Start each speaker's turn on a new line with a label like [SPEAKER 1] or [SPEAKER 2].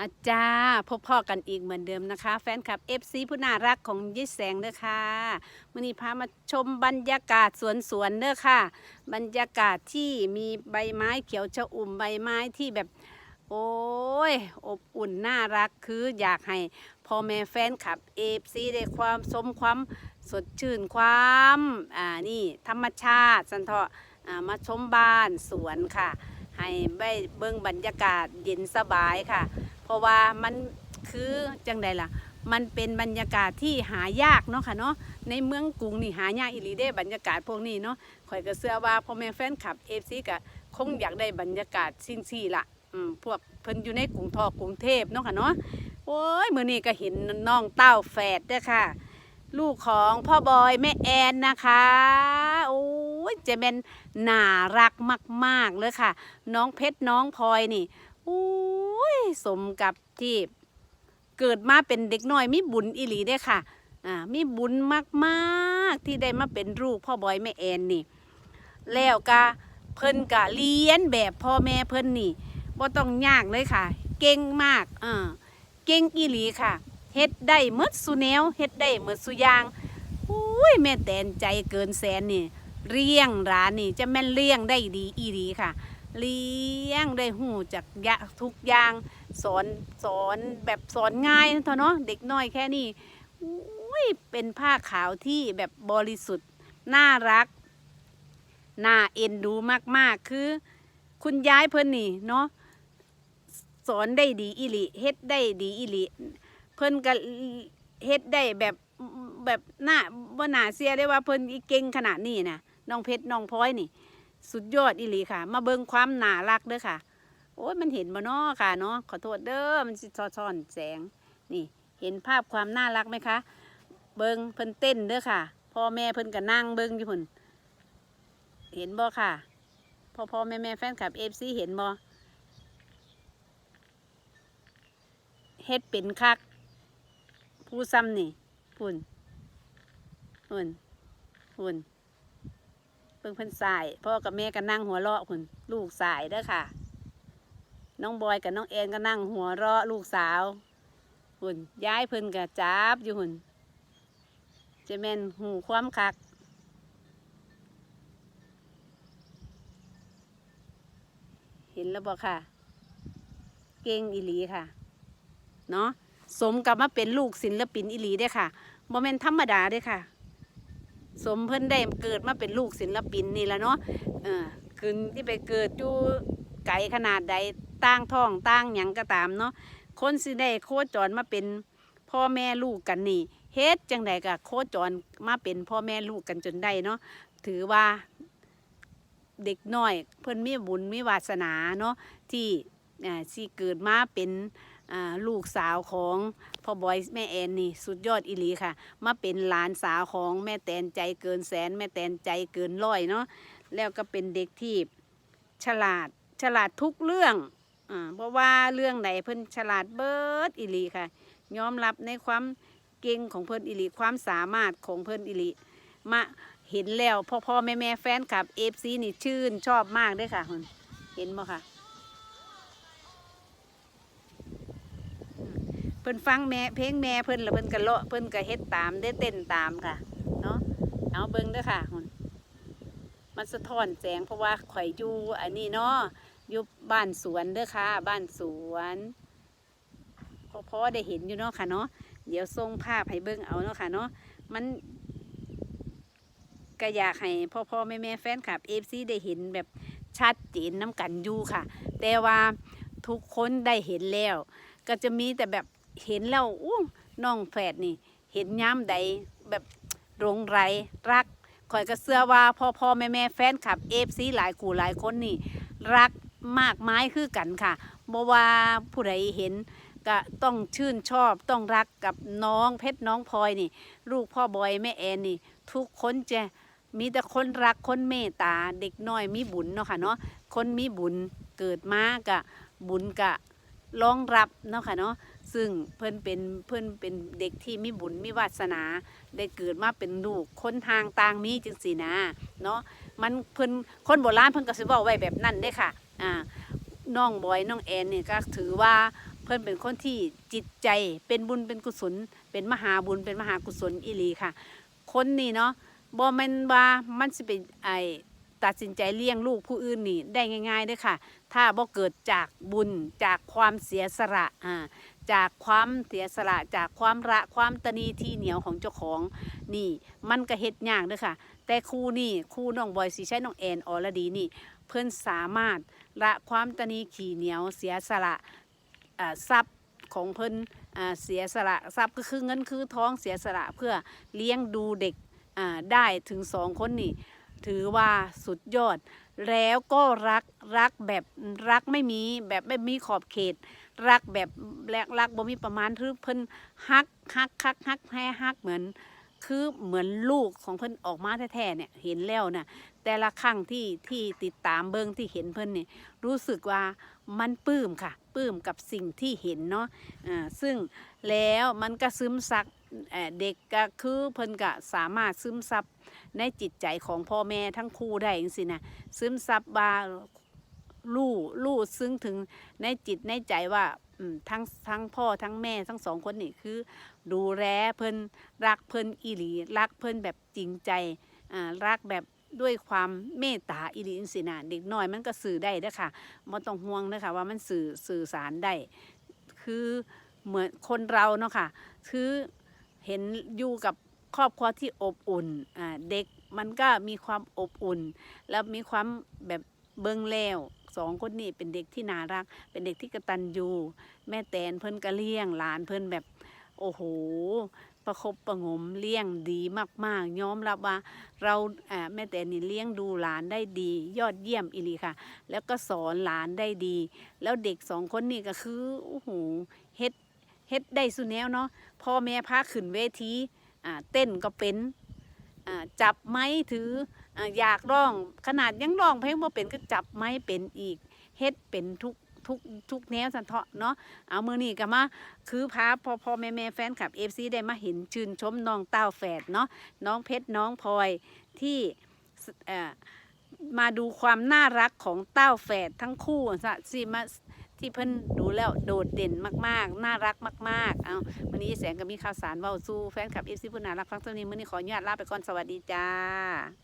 [SPEAKER 1] อาจารย์พบพ่อกันอีกเหมือนเดิมนะคะ แฟนคลับ FC ผู้น่ารักของยิ่แสงเด้อค่ะมื่อนี้พามาชมบรรยากาศสวนสวนๆเด้อค่ะ บรรยากาศที่มีใบไม้เขียวชอุ่มใบไม้ที่แบบ โอ้ย อบอุ่นน่ารักคืออยากให้พ่อแม่แฟนคลับ FC ได้ความสมความสดชื่นความอ่านี่ธรรมชาติสันเถาะอ่ามาชมบ้านสวนค่ะ ให้ใบเบิ่งบรรยากาศเย็นสบายค่ะ เพราะว่ามันคือจังใดล่ะ มันเป็นบรรยากาศที่หายากเนาะค่ะเนาะในเมืองกรุงนี่หายากอีหลีเด้บรรยากาศพวกนี้เนาะข่อยก็เชื่อว่าพ่อแม่แฟนคลับเอฟซีก็คงอยากได้บรรยากาศซิ่งซี่ละอืมพวกเพิ่นอยู่ในกรุงทอกรุงเทพเนาะค่ะเนาะโอ้ยมื้อนี้ก็เห็นน้องเต้าแฝดเด้อค่ะ ลูกของพ่อบอยแม่แอนนะคะโอ้ยจะเป็นน่ารักมาก ๆเลยค่ะ น้องเพชรน้องพลอยนี่โอ้ ยสมกับที่เกิดมาเป็นเด็กน้อยมีบุญอีหลีเด้ค่ะอ่ามีบุญมากๆที่ได้มาเป็นลูกพ่อบอยแม่แอนนี่ แล้วก็เพิ่นก็เรียนแบบพ่อแม่เพิ่นนี่บ่ต้องยากเลยค่ะ เก่งมากอ่าเก่งอีหลีค่ะเฮ็ดได้หมดสุแนวเฮ็ดได้หมดสุยางอุ้ยแม่แตนใจเกินแสนนี่เลี้ยงร้านนี่จะแม่นเลี้ยงได้ดีอีหลีค่ะ เลี้ยงได้หูจากยะทุกอย่างสอนสอนแบบสอนง่ายเท่าเนาะเด็กน้อยแค่นี้อุ้ยเป็นผ้าขาวที่แบบบริสุทธิ์น่ารักน่าเอ็นดูมากๆ คือ คุณย้ายเพิ่นนี่เนาะสอนได้ดีอิลิเฮ็ดได้ดีอิลิเพิ่นก็เฮ็ดได้แบบแบบน่าบ่น่าเสียได้ว่าเพิ่นเก่งขนาดนี้นะน้องเพชรน้องพลอยนี่ สุดยอดอิลิค่ะ มาเบิ่งความน่ารักเด้อค่ะ โอ้ยมันเห็นบ่เนาะค่ะเนาะขอโทษเด้อมันสิซ่อนแสงนี่เห็นภาพความน่ารักไหมคะ เบิ่งเพิ่นเต้นเด้อค่ะ พ่อแม่เพิ่นก็นั่งเบิ่งอยู่พุ่นเห็นบ่ค่ะพ่อพ่อแม่แม่แฟนคลับเอฟซีเห็นบ่เฮ็ดเป็นคัก ผู้ซ้ำนี่พุ่นพุ่นพุ่น พิ่งเพิ่นสายพ่อกับแม่ก็นั่งหัวเราะพุ่นลูกสายเด้อค่ะ น้องบอยกับน้องแอนก็นั่งหัวเราะลูกสาวพุ่นย้ายเพิ่นก็จับอยู่พุ่นจะแม่นหูความคักเห็นแล้วบอกค่ะ เก่งอีหลีค่ะ เนาะสมกับมาเป็นลูกศิลปินอีหลีได้ค่ะโมเมนต์ธรรมดาได้ค่ะ สมเพิ่นได้เกิดมาเป็นลูกศิลปินนี่แหละเนาะเออคืนที่ไปเกิดอยู่ไกลขนาดใดตั้งท้องตั้งหยังก็ตามเนาะคนสิได้โคจรมาเป็นพ่อแม่ลูกกันนี่เฮ็ดจังใดก็โคจรมาเป็นพ่อแม่ลูกกันจนได้เนาะถือว่าเด็กน้อย เพิ่นมีบุญมีวาสนาเนาะที่อ่าที่เกิดมาเป็น ลูกสาวของพ่อบอยแม่แอนนี่สุดยอดอีหลีค่ะ มาเป็นหลานสาวของแม่แตนใจเกินแสน แม่แตนใจเกินร้อยเนาะแล้วก็เป็นเด็กที่ฉลาดฉลาดทุกเรื่องอ่าเพราะว่าเรื่องไหนเพิ่นฉลาดเบิดอีหลีค่ะยอมรับในความเก่งของเพิ่นอีหลีความสามารถของเพิ่นอีหลีมาเห็นแล้วพ่อพ่อแม่แม่แฟนคลับเอฟซีนี่ชื่นชอบมากด้วยค่ะคุณเห็นบ่ค่ะ เพิ่นฟังแม่เพลงแม่เพิ่นแล้วเพิ่นก็เลาะเพิ่นก็เฮ็ดตามได้เต้นตามค่ะเนาะเอาเบิ่งเด้อค่ะคุณมันสะท้อนแสงเพราะว่าข่อยอยู่อันนี้เนาะอยู่บ้านสวนเด้อค่ะ บ้านสวนพอพอได้เห็นอยู่เนาะค่ะเนาะเดี๋ยวส่งภาพให้เบิ่งเอาเนาะค่ะเนาะมันก็อยากให้พ่อพ่อแม่แม่แฟนคลับเอฟซีได้เห็นแบบชัดเจนน้ำกันอยู่ค่ะ แต่ว่าทุกคนได้เห็นแล้ว ก็จะมีแต่แบบ เห็นแล้วอู้น้องแฝดนี่ เห็นย้ำใดแบบหลงไหลรักคอยก็เสื้อว่าพ่อพ่อแม่แม่แฟนคลับเอฟซีหลายกูหลายคนนี่ รักมากไม้คือกันค่ะบ่ว่าผู้ใดเห็นก็ต้องชื่นชอบต้องรักกับน้องเพชรน้องพลอยนี่ ลูกพ่อบอยแม่แอนนี่ ทุกคนจะมีแต่คนรักคนเมตตาเด็กน้อยมีบุญเนาะค่ะเนาะคนมีบุญเกิดมากะบุญกะรองรับเนาะค่ะเนาะ ซึ่งเพิ่นเป็นเพิ่นเป็นเด็กที่มีบุญมีวาสนา ได้เกิดมาเป็นลูกคนทางต่างมีจังสีนะเนาะมันเพิ่นคนโบราณเพิ่นก็สิเว้าไว้แบบนั้นเด้ค่ะอ่าน้องบอยน้องแอนเนี่ยก็ถือว่าเพิ่นเป็นคนที่จิตใจเป็นบุญเป็นกุศล เป็นมหาบุญเป็นมหากุศลอีหลีค่ะ คนนี่เนาะบ่แม่นว่ามันสิเป็นไอตัดสินใจเลี้ยงลูกผู้อื่นนี่ได้ง่ายๆเด้อค่ะ ถ้าบ่เกิดจากบุญจากความเสียสละอ่า จากความเสียสละจากความระความตนีที่เหนียวของเจ้าของนี่ มันก็เฮ็ดยากเด้อค่ะ แต่ครูนี่ครูน้องบอยสิใช้น้องแอนออรดีนี่ เพิ่อนสามารถละความตนีขี่เหนียวเสียสละทรัพย์ของเพิ่นอ่าเสียสละทรัพย์ก็คือเงินคือท้องเสียสละเพื่อเลี้ยงดูเด็กได้ถึงสองคนนี่ ถือว่าสุดยอด แล้วก็รักรักแบบรักไม่มีแบบไม่มีขอบเขต รักแบบแลกรักบ่มีประมาณคือเพิ่นฮักฮักฮักฮักแท้ฮักเหมือน คือเหมือนลูกของเพิ่นออกมาแท้ๆเนี่ยเห็นแล้วน่ะแต่ละครั้งที่ที่ติดตามเบิงที่เห็นเพิ่นเนี่ยรู้สึกว่ามันปลื้มค่ะปลื้มกับสิ่งที่เห็นเนาะอ่าซึ่งแล้วมันก็ซึมซับเด็กก็คือเพิ่นก็สามารถซึมซับในจิตใจของพ่อแม่ทั้งคู่ได้จังซี่นะซึมซับว่า ลู่ลู่ซึ้งถึงในจิตในใจว่าทั้งทั้งพ่อทั้งแม่ทั้งสองคนนี่คือ ดูแลเพิ่นรักเพิ่นอีหลี รักเพิ่นแบบจริงใจอ่ารักแบบด้วยความเมตตาอีหลีจังซี่นะเด็กน้อยมันก็สื่อได้เด้อค่ะบ่ต้องห่วงเด้อค่ะว่ามันสื่อสื่อสารได้ คือเหมือนคนเราเนาะค่ะ คือเห็นอยู่กับครอบครัวที่อบอุ่นอ่าเด็กมันก็มีความอบอุ่น แล้วมีความแบบเบิ่งแล้ว สองคนนี้เป็นเด็กที่น่ารัก เป็นเด็กที่กระตัญญูแม่แตนเพิ่นก็เลี้ยงหลานเพิ่นแบบโอ้โหประคบประงมเลี้ยงดีมากๆยอมรับว่า เราแม่แต่นี่เลี้ยงดูหลานได้ดี ยอดเยี่ยมอีหลีค่ะ แล้วก็สอนหลานได้ดี แล้วเด็กสองคนนี่ก็คือโอ้โหเฮ็ดเฮ็ดได้สุดแนวเนาะพ่อแม่พาขึ้นเวทีเต้นก็เป็นจับไม้ถือ อยากร้องขนาดยังร้องเพลงบ่เป็นก็จับไม้เป็นอีกเฮ็ดเป็นทุกทุกทุกแนวสันเถาะเนาะเอามือนี่ก็มาคือพาพอพอแม่แม่แฟนคลับเอฟซีได้มาเห็นชื่นชมน้องเต้าแฝดเนาะน้องเพชรน้องพลอยที่มาดูความน่ารักของเต้าแฝดทั้งคู่สะสิมาที่เพิ่นดูแล้วโดดเด่นมากๆ น่ารักมาก ๆ เอาวันนี้แสงก็มีข่าวสารเว้าสู้แฟนคลับเอฟซีผู้น่ารักฟังเท่านี้มื้อนี้ขออนุญาตลาไปก่อนสวัสดีจ้า